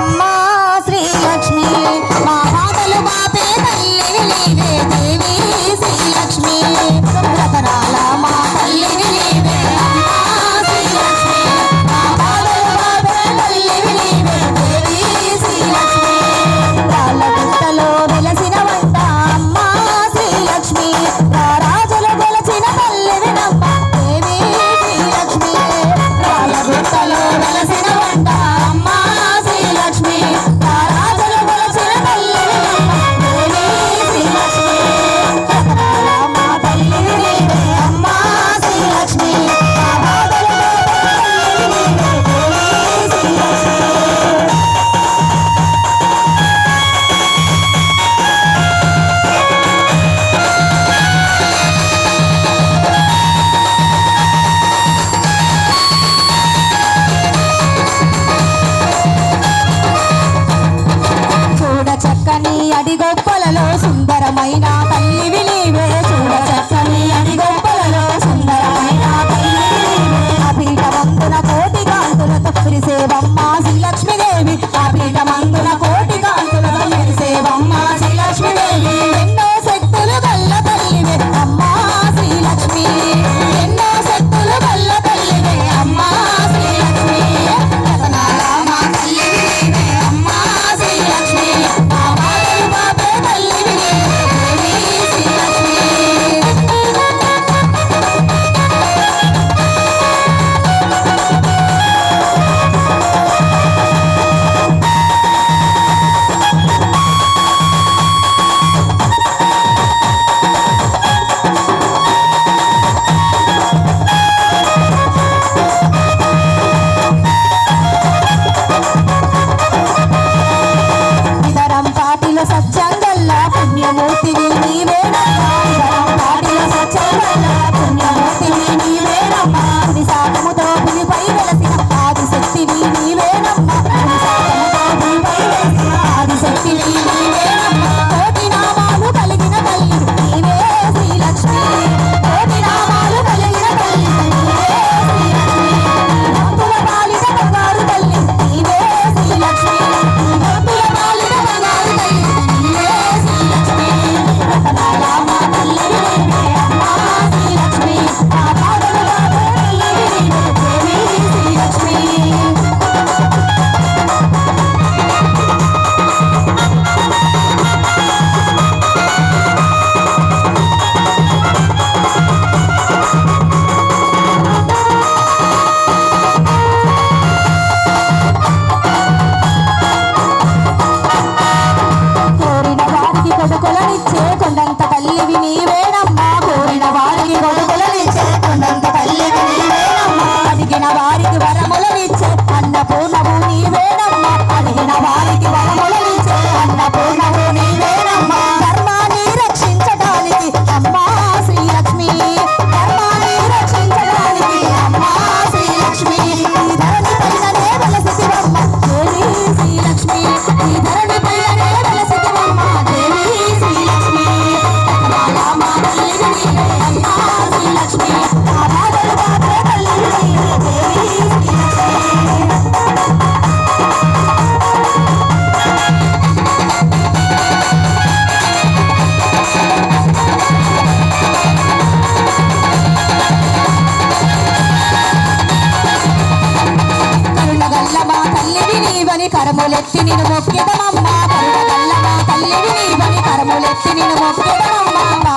My. mấy đo tay కొడుకులనిచ్చే కొండంత తల్లివి నీవేనమ్మా. కోరిన వారికి కొడుకులనిచ్చే కొండంత తల్లివి నీవేనమ్మా. అడిగిన వారికి కరములెత్తి నిన్ను మొక్కిదమమ్మా పండగల్లవా తల్లివి నీవని కరములెత్తి నిన్ను మొక్కిదమమ్మా